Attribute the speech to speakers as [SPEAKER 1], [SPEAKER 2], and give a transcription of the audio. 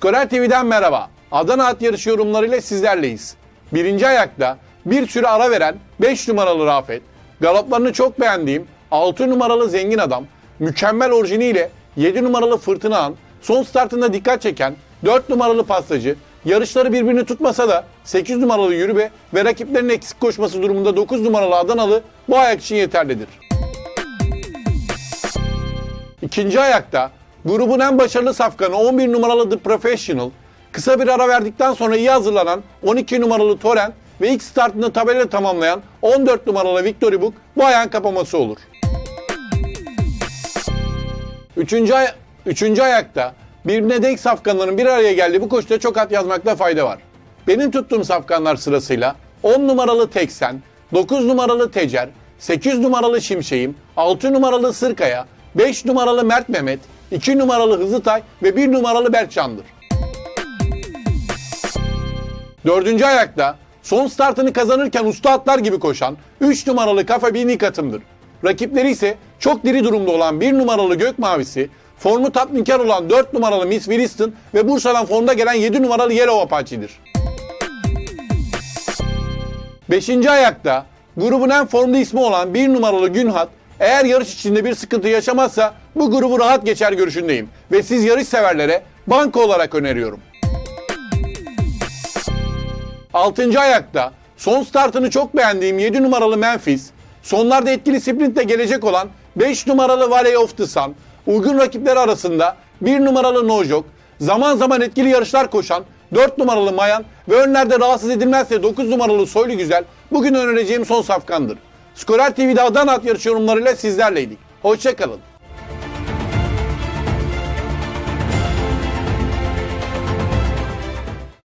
[SPEAKER 1] Skorer TV'den merhaba. Adana at yarışı yorumlarıyla sizlerleyiz. Birinci ayakta bir süre ara veren 5 numaralı Rafet, galoplarını çok beğendiğim 6 numaralı Zengin Adam, mükemmel orijiniyle 7 numaralı Fırtına An, son startında dikkat çeken 4 numaralı Pastacı, yarışları birbirini tutmasa da 8 numaralı Yürübe ve rakiplerinin eksik koşması durumunda 9 numaralı Adanalı bu ayak için yeterlidir. İkinci ayakta grubun en başarılı safkanı 11 numaralı The Professional, kısa bir ara verdikten sonra iyi hazırlanan 12 numaralı Torrent ve ilk startını tabelayla tamamlayan 14 numaralı Victory Book bu ayağın kapaması olur. Üçüncü, ay- üçüncü ayakta birbirine denk safkanların bir araya geldiği bu koşuda çok at yazmakta fayda var. Benim tuttuğum safkanlar sırasıyla 10 numaralı Teksen, 9 numaralı Tecer, 8 numaralı Şimşeğim, 6 numaralı Sırkaya, 5 numaralı Mert Mehmet, 2 numaralı Hızıtay ve 1 numaralı Berkcan'dır. Dördüncü ayakta son startını kazanırken usta atlar gibi koşan 3 numaralı Kafa Binik atımdır. Rakipleri ise çok diri durumda olan 1 numaralı Gök Mavisi, formu tatminkar olan 4 numaralı Miss Williston ve Bursa'dan formda gelen 7 numaralı Yellow Apache'dir. Beşinci ayakta grubun en formda ismi olan 1 numaralı Günhat eğer yarış içinde bir sıkıntı yaşamazsa bu grubu rahat geçer görüşündeyim ve siz yarış severlere banko olarak öneriyorum. 6. ayakta son startını çok beğendiğim 7 numaralı Memphis, sonlarda etkili sprintle gelecek olan 5 numaralı Valley of the Sun, uygun rakipleri arasında 1 numaralı Nojok, zaman zaman etkili yarışlar koşan 4 numaralı Mayan ve önlerde rahatsız edilmezse 9 numaralı Soylu Güzel bugün önereceğim son safkandır. Skorer TV'de Adana at yarış yorumlarıyla sizlerleydik. Hoşçakalın.